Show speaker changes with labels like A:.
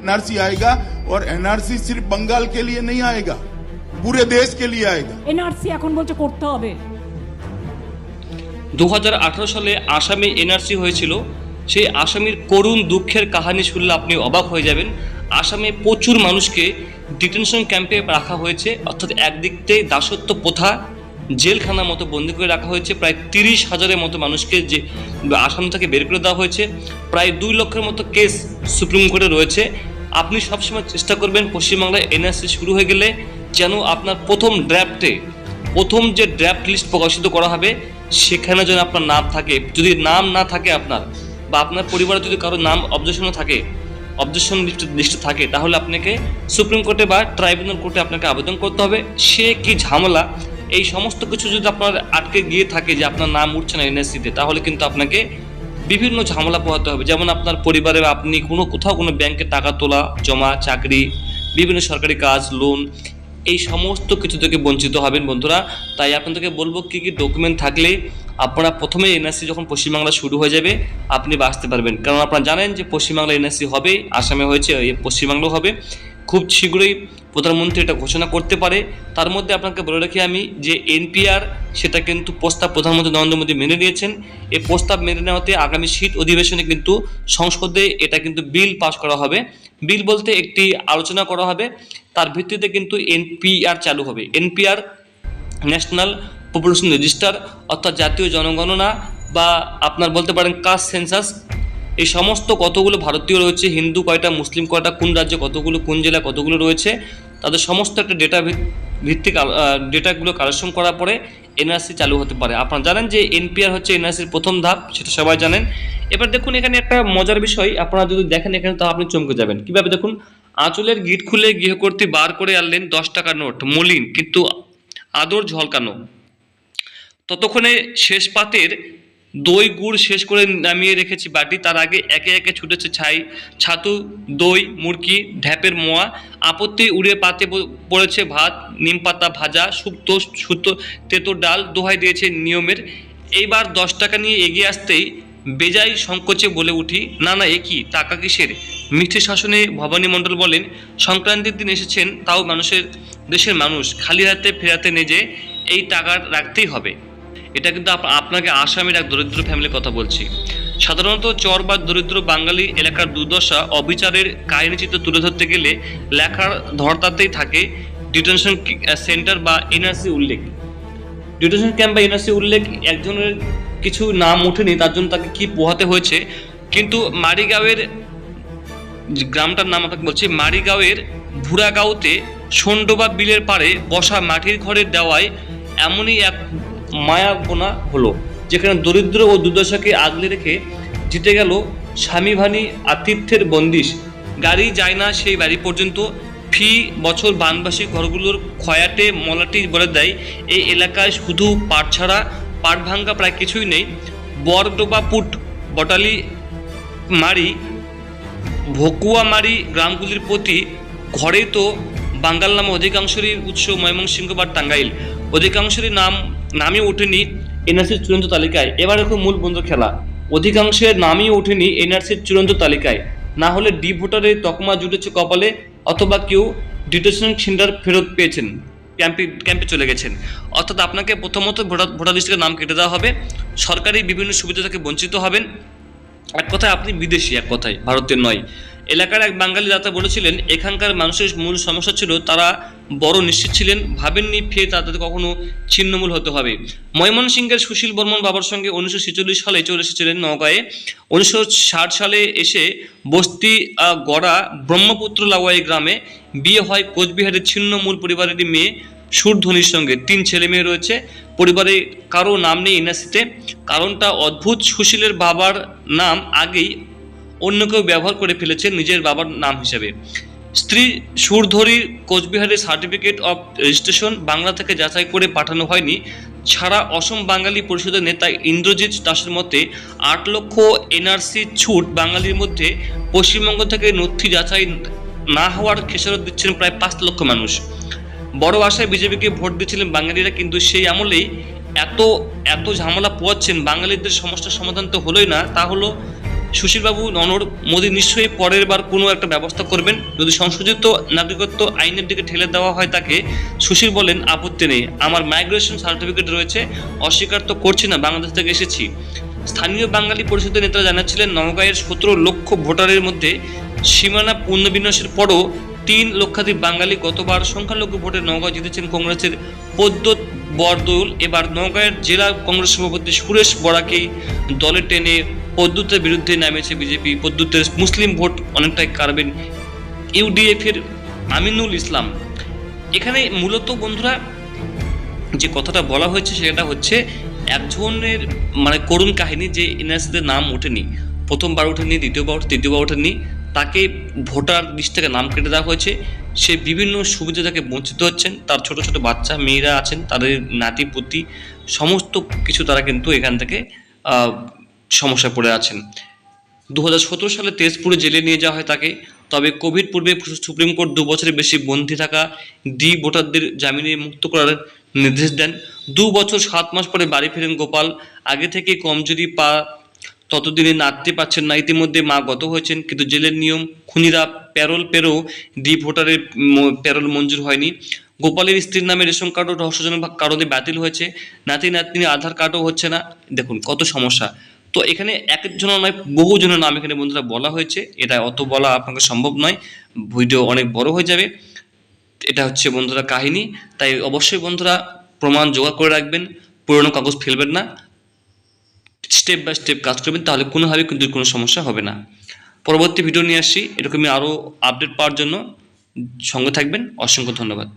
A: NRC आएगा और NRC सिर्फ बंगाल के लिए नहीं आएगा पूरे देश के लिए आएगा
B: এনআরসি এখন বলছে করতে হবে
C: দু সালে আসামে এনআরসি হয়েছিল সেই আসামির করুণ দুঃখের কাহিনী শুনলে আপনি অবাক হয়ে যাবেন আসামে প্রচুর মানুষকে ডিটেনশন ক্যাম্পে রাখা হয়েছে অর্থাৎ একদিক থেকে দাসত্ব প্রথা জেলখানার মতো বন্দি করে রাখা হয়েছে প্রায় তিরিশ হাজারের মতো মানুষকে যে আসাম থেকে বের করে দেওয়া হয়েছে প্রায় দুই লক্ষের মতো কেস সুপ্রিম কোর্টে রয়েছে আপনি সবসময় চেষ্টা করবেন পশ্চিমবাংলায় এনআরসি শুরু হয়ে গেলে যেন আপনার প্রথম ড্রাফটে প্রথম যে ড্রাফট লিস্ট প্রকাশিত করা হবে, সেখানে যেন আপনার নাম থাকে। যদি নাম না থাকে আপনার, বা আপনার পরিবারে যদি কারও নাম অবজেকশনে থাকে অবজেকশন লিস্টে থাকে, তাহলে আপনাকে সুপ্রিম কোর্টে বা ট্রাইব্যুনাল কোর্টে আপনাকে আবেদন করতে হবে। সে কি ঝামেলা? এই সমস্ত কিছু যদি আপনার আটকে গিয়ে থাকে যে আপনার নাম উঠছে না এনএসসিতে তাহলে কিন্তু আপনাকে বিভিন্ন ঝামেলা পোহাতে হবে। যেমন আপনার পরিবারে আপনি কোনো কোথাও কোনো ব্যাংকে টাকা তোলা, জমা, চাকরি, বিভিন্ন সরকারি কাজ লোন এই সমস্ত কিছু থেকে বঞ্চিত হবেন বন্ধুরা। তাই আপনাদেরকে বলব কী কী ডকুমেন্ট থাকলে আপনারা প্রথমে এনআরসি যখন পশ্চিমবাংলা শুরু হয়ে যাবে, আপনি বাঁচতে পারবেন। কারণ আপনারা জানেন যে পশ্চিমবাংলা এনআরসি হবে, আসামে হয়েছে পশ্চিমবাংলাও হবে। খুব শীঘ্রই প্রধানমন্ত্রী এটা ঘোষণা করতে পারে। তার মধ্যে আপনাকে বলে রাখি আমি যে এনপিআর, সেটা কিন্তু প্রস্তাব প্রধানমন্ত্রী নরেন্দ্র মোদী মেনে নিয়েছেন। এই প্রস্তাব মেনে নেওয়াতে আগামী শীত অধিবেশনে কিন্তু সংসদে এটা কিন্তু বিল পাশ করা হবে। বিল বলতে একটি আলোচনা করা হবে। তার ভিত্তিতে কিন্তু এনপিআর চালু হবে। এনপিআর, ন্যাশনাল পপুলেশন রেজিস্টার, অর্থাৎ জাতীয় জনগণনা বা আপনার বলতে পারেন কাস্ট সেন্সাস এই সমস্ত কতগুলো ভারতীয় রয়েছে? হিন্দু কয়টা, মুসলিম কয়টা, কোন রাজ্যে কতগুলো, কোন জেলায় কতগুলো রয়েছে? তাদের সমস্ত একটা ডেটা ভিত্তিক ডেটাগুলো কালেকশন করার পরে এনআরসি চালু হতে পারে। আপনারা জানেন যে এনপিআর হচ্ছে এনআরসির প্রথম ধাপ, সেটা সবাই জানেন। এবার দেখুন, এখানে একটা মজার বিষয়, আপনারা যদি দেখেন এখানে তো আপনি চমকে যাবেন। কীভাবে? দেখুন, আঁচলের গিট খুলে গৃহকর্তী বার করে আনলেন দশ টাকার নোট, মলিন, কিন্তু আদর ঝলকানো। ততক্ষণে শেষ পাতের দই গুড় শেষ করে নামিয়ে রেখেছি বাটি। তার আগে একে একে ছুটেছে ছাই, ছাতু, দই মুরকি ঢ্যাপের মোয়া, আপত্তি উড়ে পাতে পড়েছে ভাত, নিম পাতা ভাজা শুক্তো সুতো তেতো ডাল, দোহাই দিয়েছে নিয়মের। এইবার দশ টাকা নিয়ে এগিয়ে আসতেই বেজাই সংকোচে বলে উঠি, না না, এ কি? টাকা কিসের? মিষ্টি শাসনে ভবানী মণ্ডল বলেন, সংক্রান্তির দিন এসেছেন, তাও মানুষের, দেশের মানুষ। খালি হাতে ফেরাতে নেজে এই টাকা রাখতেই হবে। এটা কিন্তু আপনাকে আসামের এক দরিদ্র ফ্যামিলির কথা বলছি। সাধারণত চর বা দরিদ্র বাঙালি এলাকার দুর্দশা অবিচারের কাহিনী চিত্র তুলে ধরতে গেলে লেখার ধরতাতেই থাকে ডিটেনশন সেন্টার বা এনআরসি উল্লেখ। ডিটেনশন ক্যাম্প বা এনআরসি উল্লেখ একজনের কিছু নাম ওঠেনি, তার জন্য তাকে কি পোহাতে হয়েছে? কিন্তু মারিগাঁওয়ের গ্রামটার নাম আপনাকে বলছি, মারিগাঁওয়ের ভুরাগাঁওতে সন্ডোবা বিলের পাড়ে বসা মাটির ঘরের দেওয়ায় এমনই এক মায়াবোনা হলো, যেখানে দরিদ্র ও দুর্দশাকে আগলে রেখে জিতে গেল স্বামী ভানি আতিথ্যের বন্দিশ। গাড়ি যায় না সেই বাড়ি পর্যন্ত। ফি বছর বানবাসী ঘরগুলোর খয়াটে মলাটি বলে দেয়, এই এলাকায় শুধু পাট ছাড়া পাট ভাঙ্গা প্রায় কিছুই নেই। বরডোবা পুট, বটালি মারি ভকুয়ামারি গ্রামগুলির প্রতি ঘরেই তো বাঙ্গাল নামে অধিকাংশেরই উৎস ময়মনসিংহ বা টাঙ্গাইল। অধিকাংশেরই নাম নামই ওঠেনি এনআরসির চূড়ান্ত তালিকায়। এবার এখন মূল বন্ধু খেলা। অধিকাংশের নামই ওঠেনি এনআরসির চূড়ান্ত তালিকায়। না হলে ডি ভোটারের তকমা জুটেছে কপালে, অথবা কেউ ডিটেশন সেন্টার ফেরত পেয়েছেন, ক্যাম্পে ক্যাম্পে চলে গেছেন। অর্থাৎ আপনাকে প্রথমত ভোটার ভোটার লিস্ট থেকে নাম কেটে দেওয়া হবে। সরকারি বিভিন্ন সুবিধা থেকে বঞ্চিত হবেন। এক কথায় আপনি বিদেশি, এক কথায় ভারতের নয়। এলাকার এক বাঙালি দাতা বলেছিলেন, এখানকার মানুষের মূল সমস্যা ছিল তারা বড় নিশ্চিত ছিলেন, ভাবেননি ফের তাদের কখনো ছিন্নমূল হতে হবে। ময়মনসিংহের সুশীল বর্মন বাবার সঙ্গে উনিশশো ছেচল্লিশ সালে চলে এসেছিলেন নগাঁয়ে উনিশশো ষাট সালে এসে বস্তি গড়া ব্রহ্মপুত্র লাওয়াই গ্রামে বিয়ে হয় কোচবিহারের ছিন্নমূল পরিবারের মেয়ে সুরধ্বনির সঙ্গে তিন ছেলে মেয়ে রয়েছে। পরিবারে কারও নাম নেই এনআরসিতে কারণটা অদ্ভুত, সুশীলের বাবার নাম আগেই অন্য কেউ ব্যবহার করে ফেলেছে নিজের বাবার নাম হিসেবে। স্ত্রী সুরধরির কোচবিহারের সার্টিফিকেট অফ রেজিস্ট্রেশন বাংলা থেকে যাচাই করে পাঠানো হয়নি। ছাড়া অসম বাঙালি পরিষদের নেতা ইন্দ্রজিৎ দাসের মতে, আট লক্ষ এনআরসি ছুট বাঙালির মধ্যে পশ্চিমবঙ্গ থেকে নথি যাচাই না হওয়ার খেসারত দিচ্ছেন প্রায় পাঁচ লক্ষ মানুষ। বড় আশায় বিজেপিকে ভোট দিয়েছিলেন বাঙালিরা, কিন্তু সেই আমলেই এত এত ঝামেলা পোয়াচ্ছেন বাঙালিদের সমস্যার সমাধান তো হলোই না। তা হলো সুশীলবাবু ননর মোদী নিশ্চয়ই পরের বার কোনো একটা ব্যবস্থা করবেন। যদি সংশোধিত নাগরিকত্ব আইনের দিকে ঠেলে দেওয়া হয় তাকে, সুশীল বলেন, আপত্তি নেই। আমার মাইগ্রেশন সার্টিফিকেট রয়েছে, অস্বীকার তো করছি না, বাংলাদেশ থেকে এসেছি। স্থানীয় বাঙালি পরিষদের নেতারা জানাচ্ছিলেন, নওগাঁয়ের সতেরো লক্ষ ভোটারের মধ্যে সীমানা পুনর্বিন্যাসের পরও তিন লক্ষাধিক বাঙালি গতবার সংখ্যালঘু ভোটে নওগাঁ জিতেছেন কংগ্রেসের পদ্মত বরদৌল। এবার নওগাঁয়ের জেলা কংগ্রেস সভাপতি সুরেশ বরাকেই দলে টেনে পদ্মতের বিরুদ্ধে নামেছে বিজেপি। পদ্মতের মুসলিম ভোট অনেকটাই কারবেন ইউডিএফ এর আমিনুল ইসলাম। এখানে মূলত বন্ধুরা, যে কথাটা বলা হয়েছে সেটা হচ্ছে একজনের মানে করুণ কাহিনী যে এনআরসিতে নাম ওঠেনি। প্রথমবার ওঠেনি, দ্বিতীয়বার, তৃতীয়বার ওঠেনি। তাকে ভোটার লিস্ট থেকে নাম কেটে দেওয়া হয়েছে। সে বিভিন্ন সুবিধা থেকে বঞ্চিত হচ্ছেন। তার ছোট ছোট বাচ্চা মেয়েরা আছেন তাদের নাতি পুতি সমস্ত কিছু তারা কিন্তু এখান থেকে আহ, সমস্যায় পড়ে আছেন। দু হাজার সতেরো সালে তেজপুরে জেলে নিয়ে যাওয়া হয় তাকে। তবে কোভিড পূর্বে সুপ্রিম কোর্ট দু বছরের বেশি বন্দী থাকা ডি ভোটারদের জামিনে মুক্ত করার নির্দেশ দেন। দু বছর সাত মাস পরে বাড়ি ফেরেন গোপাল। আগে থেকে কমজোরি পা ততদিনে নাচতে পারছেন না। ইতিমধ্যে মা গত হয়েছেন, কিন্তু জেলের নিয়ম, খুনিরা প্যারোল পেরো ডি ভোটারের প্যারোল মঞ্জুর হয়নি। গোপালের স্ত্রীর নামে রেশন কার্ডও রহস্যজনক কারণে বাতিল হয়েছে। নাতি নাতনি আধার কার্ডও হচ্ছে না। দেখুন, কত সমস্যা। তো এখানে একজনের নয়, বহুজনের নাম এখানে বন্ধুরা বলা হয়েছে। এটা অত বলা আপনাকে সম্ভব নয়। ভিডিও অনেক বড় হয়ে যাবে। এটা হচ্ছে বন্ধুরা কাহিনী। তাই অবশ্যই বন্ধুরা প্রমাণ জোগাড় করে রাখবেন। পুরনো কাগজ ফেলবেন না। স্টেপ বাই স্টেপ কাজ করবেন, তাহলে কোনোভাবে কিন্তু কোনো সমস্যা হবে না। পরবর্তী ভিডিও নিয়ে আসি। এরকমই আরও আপডেট পাওয়ার জন্য সঙ্গে থাকবেন। অসংখ্য ধন্যবাদ।